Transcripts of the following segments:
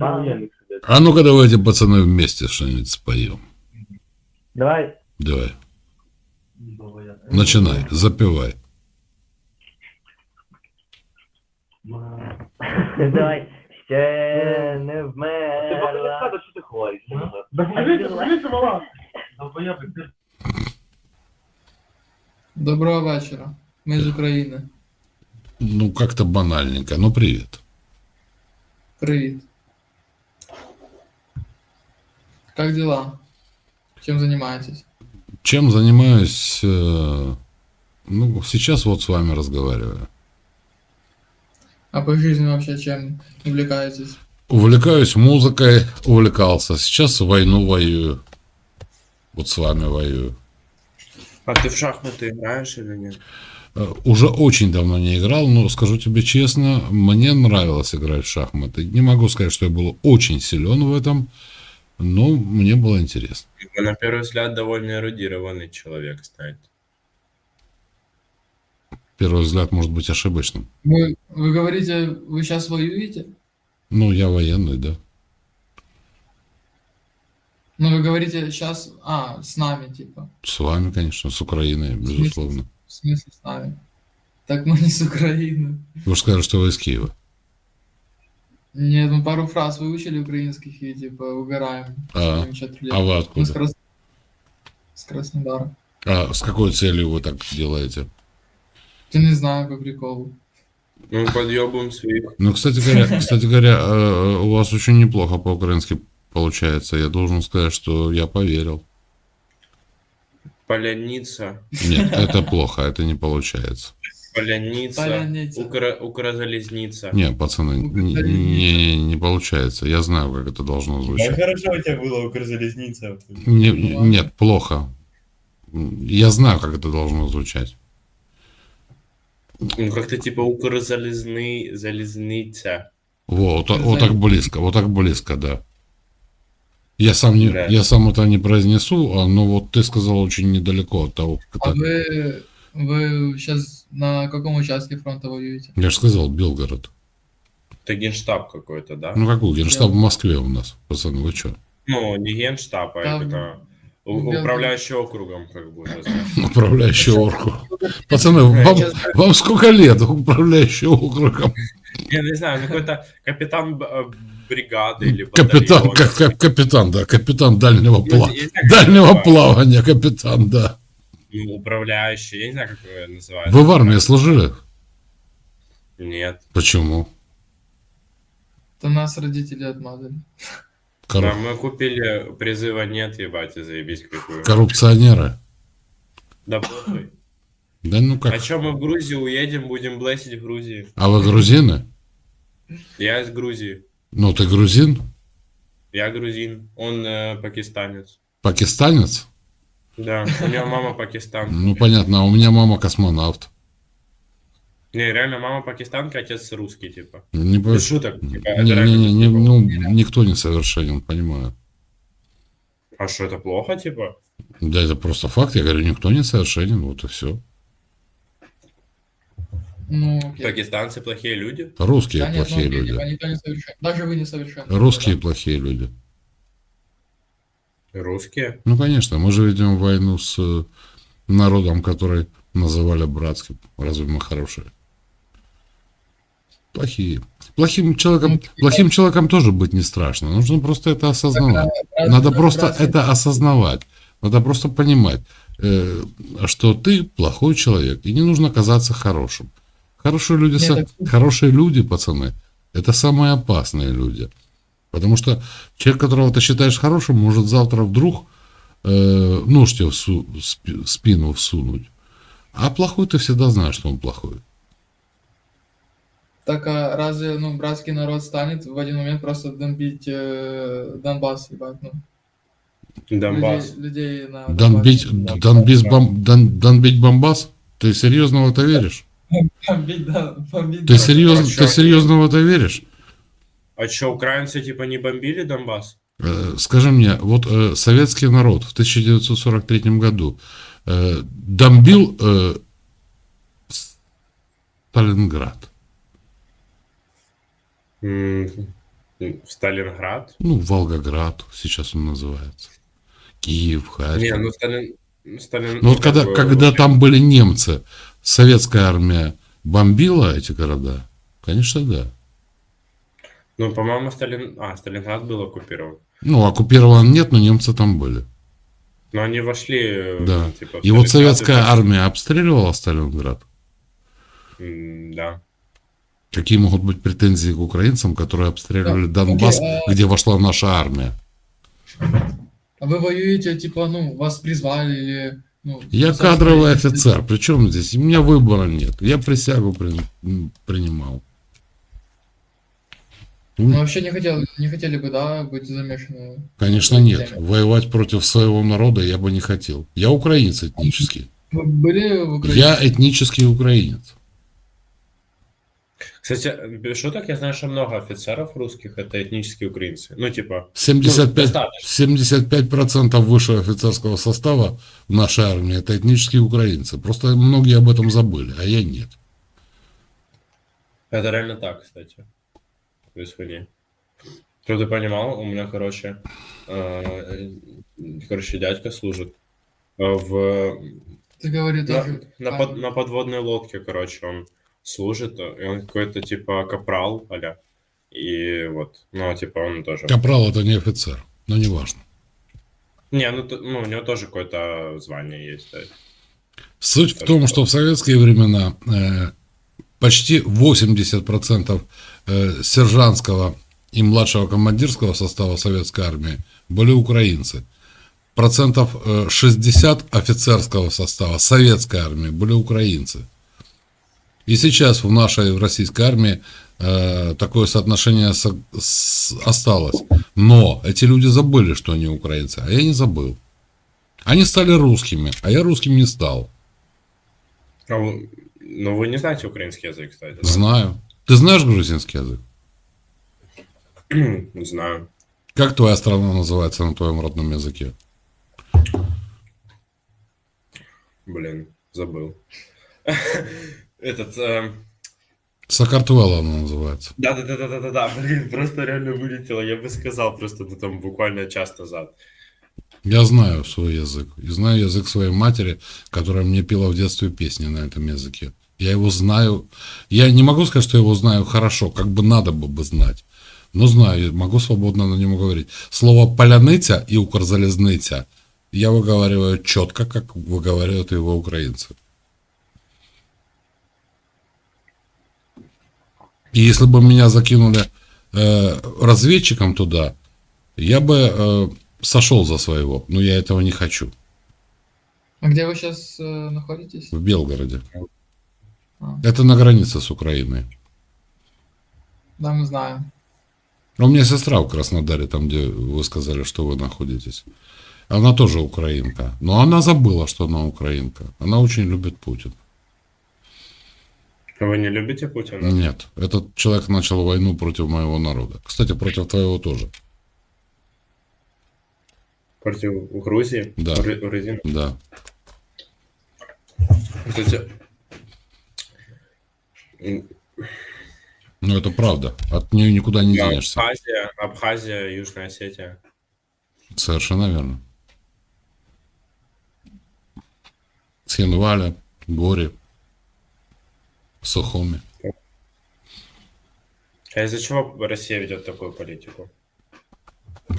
военных сидят. А ну-ка давайте, пацаны, вместе что-нибудь споем. Давай. Давай, начинай, запевай. Давай. Ще не Ти вмерла. покажи, що ти ховаєш. Доброго вечора. Ми з України. Ну, как-то банальненько. Ну, привет. Привіт. Как дела? Чем занимаетесь? Чем занимаюсь? э, Ну, сейчас вот с вами разговариваю. А по жизни вообще чем увлекаетесь? Увлекаюсь музыкой, увлекался. Сейчас войну воюю. Вот с вами воюю. А ты в шахматы играешь или нет? Э, Уже очень давно не играл, но скажу тебе честно, мне нравилось играть в шахматы. Не могу сказать, что я был очень силен в этом, но мне было интересно. На первый взгляд довольно эрудированный человек, кстати. Первый взгляд может быть ошибочным. Вы, вы говорите, вы сейчас воюете? Ну, я военный, да. Ну, вы говорите сейчас, а, с нами, типа. С вами, конечно, с Украиной, безусловно. В смысле с нами? Так мы не с Украины. Вы же сказали, что вы из Киева. Нет, мы пару фраз выучили украинских и, типа, угораем. А, а вы Мы с, откуда? Крас... с Краснодара. А с какой целью вы так делаете? Ты не знаю, по приколу. Ну, подъебываем своих. Ну, кстати говоря, кстати говоря, э, у вас очень неплохо по-украински получается. Я должен сказать, что я поверил. Поляница. Нет, это плохо, это не получается. Поляница. Поляница. Укро... Укрзалезница. Не, пацаны, не, не, не получается. Я знаю, как это должно звучать. хорошо у тебя было Укрзалезница. Не- нет, плохо. Я знаю, как это должно звучать. Ну, как-то типа Укрзалезный... Залезница. Вот, вот, вот так близко, вот так близко, да. Я сам, не, Да. я сам это не произнесу, а, но вот ты сказал очень недалеко от того, как А это... вы, вы сейчас на каком участке фронта воюете? Я же сказал, Белгород. Это генштаб какой-то, да? Ну какой? Генштаб в Москве у нас, пацаны, вы что? Ну, не генштаб, а Там это... Белгород. Управляющий округом, как знаешь. Управляющий округ. Пацаны, вам, вам сколько лет управляющий округом? Я не знаю, ну, какой-то капитан э, бригады или Капитан, как, как капитан, да, капитан дальнего, Ну, пла... дальнего плавания, капитан, да. Ну, управляющий, я не знаю, как его называют. Вы в армии служили? Нет. Почему? То нас родители отмазали. Кору- Да, мы купили призыва нет, ебать, и заебись какую. Коррупционеры? Да похуй. Да ну А как? чё, мы в Грузию уедем, будем блэсить в Грузии? А вы грузины? Я из Грузии. Ну, ты грузин? Я грузин. Он э, пакистанец. Пакистанец? Да, у него мама пакистан. Ну, понятно, а у меня мама космонавт. Не, реально, мама пакистанка, отец русский, типа. Не, по- Без шуток. Типа, не, не, не, не, без ну, никто не совершенен, понимаю. А что, это плохо, типа? Да, это просто факт. Я говорю, никто не совершенен, вот и все. Ну, окей. Пакистанцы плохие люди? Русские Да нет, ну, плохие окей, люди. типа, никто не совершен. Даже вы не совершенны. Русские плохие люди. Русские? Ну, конечно, мы же ведем войну с э, народом, который называли братским. Разве мы хорошие? Плохие. Плохим человеком, плохим человеком тоже быть не страшно. Нужно просто это осознавать. Надо просто это осознавать. Надо просто понимать, э, что ты плохой человек, и не нужно казаться хорошим. Хорошие люди, так- хорошие люди, пацаны, это самые опасные люди. Потому что человек, которого ты считаешь хорошим, может завтра вдруг э, нож тебе в су- спи- спину всунуть. А плохой ты всегда знаешь, что он плохой. Так а разве ну, братский народ станет в один момент просто бомбить э, Донбасс, ебать, ну? Донбасс. Людей, людей на Донбить, Донбассе. Донбис бом- Дон- Донбить Бомбас? Ты серьезно в это веришь? Бомбить, да, бомбить Ты Донбасс. серьезно, ты серьезно в это веришь? А что, украинцы типа не бомбили Донбасс? Э, Скажи мне, вот э, советский народ в 1943 году э, бомбил э, Сталинград. Сталинград? Ну, Волгоград сейчас он называется. Киев, Харьков. Не, ну Сталин... Сталин... Ну вот как когда, бы, когда там были немцы, советская армия бомбила эти города? Конечно, да. Ну, по-моему, Сталин... А, Сталинград был оккупирован. Ну, оккупирован нет, но немцы там были. Но они вошли... э, Да. типа, И вот советская и армия обстреливала Сталинград. М, Да. Какие могут быть претензии к украинцам, которые обстреливали Да, Донбасс, окей, а- где вошла наша армия? А вы воюете, типа, ну, вас призвали или... Ну, Я кадровый офицер, причем здесь? У меня выбора нет. Я присягу при- принимал. Ну, вообще не, хотел, не хотели бы, да, быть замешаны? Конечно, нет. Воевать против своего народа я бы не хотел. Я украинец этнический. Вы были в Украине? Я этнический украинец. Кстати, шуток, я знаю, что много офицеров русских это этнические украинцы. Ну, типа, 75, достаточно. 75% высшего офицерского состава в нашей армии это этнические украинцы. Просто многие об этом забыли, а я нет. это реально так, кстати. Происходит. Кто ты понимал, у меня, короче, э, короче, дядька служит э, в Ты говори на, тоже. на, под- на подводной лодке, короче, он служит, и он какой-то типа капрал, аля. И вот, ну, типа, он тоже. Капрал это не офицер, но не важно. Не, ну, ну, у него тоже какое-то звание есть, да. Суть в том, что в советские времена э, почти 80% э, сержантского и младшего командирского состава советской армии были украинцы. Процентов э, 60 офицерского состава советской армии были украинцы. И сейчас в нашей в российской армии э, такое соотношение со- с- осталось. Но эти люди забыли, что они украинцы, а я не забыл. Они стали русскими, а я русским не стал. А ну, вы не знаете украинский язык, кстати. да? Знаю. Ты знаешь грузинский язык? Не знаю. Как твоя страна называется на твоем родном языке? Блин, забыл. Этот... э, Сакартвелла она называется. Да-да-да-да-да-да, блин, просто реально вылетело. Я бы сказал просто ну, там буквально час назад. Я знаю свой язык. И знаю язык своей матери, которая мне пела в детстве песни на этом языке. Я его знаю. Я не могу сказать, что я его знаю хорошо, как бы надо бы бы знать. Но знаю, могу свободно на нем говорить. Слово «поляныця» и «укрзалезниця» я выговариваю четко, как выговаривают его украинцы. И если бы меня закинули э, разведчиком туда, я бы э, сошел за своего, но я этого не хочу. А где вы сейчас находитесь? В Белгороде. А. Это на границе с Украиной. Да, мы знаем. А У меня сестра в Краснодаре, там, где вы сказали, что вы находитесь. Она тоже украинка. Но она забыла, что она украинка. Она очень любит Путин. Вы не любите Путина? Нет, этот человек начал войну против моего народа. Кстати, против твоего тоже. Против Грузии? Да. Гру- Грузин? Да. Кстати, Но это правда. От нее никуда не да, денешься. Абхазия, Абхазия, Южная Осетия. Совершенно верно. Схенваля, Гори, Сухуми. А из-за чего Россия ведет такую политику?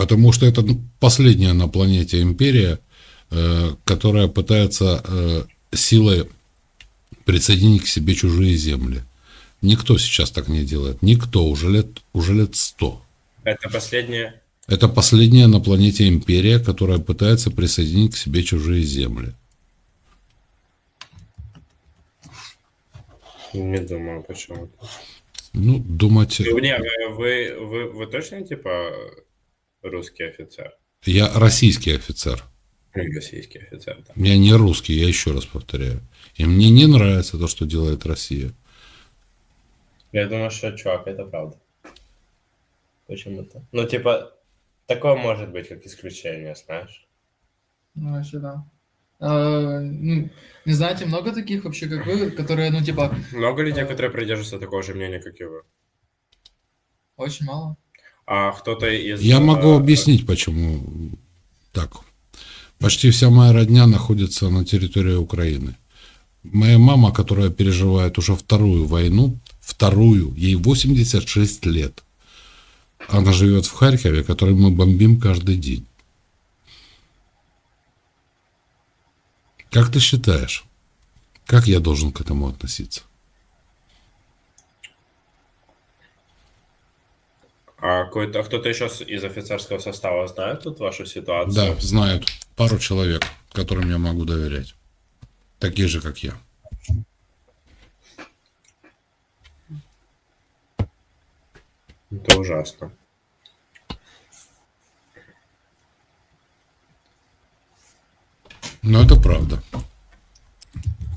Потому что это последняя на планете империя, э, которая пытается э, силой присоединить к себе чужие земли. Никто сейчас так не делает. Никто уже лет, уже лет сто. Это последняя... Это последняя на планете империя, которая пытается присоединить к себе чужие земли. Не думаю, почему. Ну, думать... Ну, не, вы, вы, вы, вы точно, типа, русский офицер? Я российский офицер. Ну, Российский офицер, да. Я не русский, я еще раз повторяю. И мне не нравится то, что делает Россия. Я думаю, что, чувак, это правда. Почему-то. Ну, типа, такое может быть как исключение, знаешь? Ну, вообще, да. А, ну, не знаете, много таких вообще, как вы, которые, ну, типа, Много людей, Э. которые придерживаются такого же мнения, как и вы. очень мало. А кто-то из... Я могу э, объяснить, почему так. Почти вся моя родня находится на территории Украины. Моя мама, которая переживает уже вторую войну, вторую, ей 86 лет. Она живет в Харькове, который мы бомбим каждый день. Как ты считаешь, как я должен к этому относиться? А а кто-то еще из офицерского состава знает тут вашу ситуацию? Да, знают пару человек, которым я могу доверять. Такие же, как я. Это ужасно. Но это правда.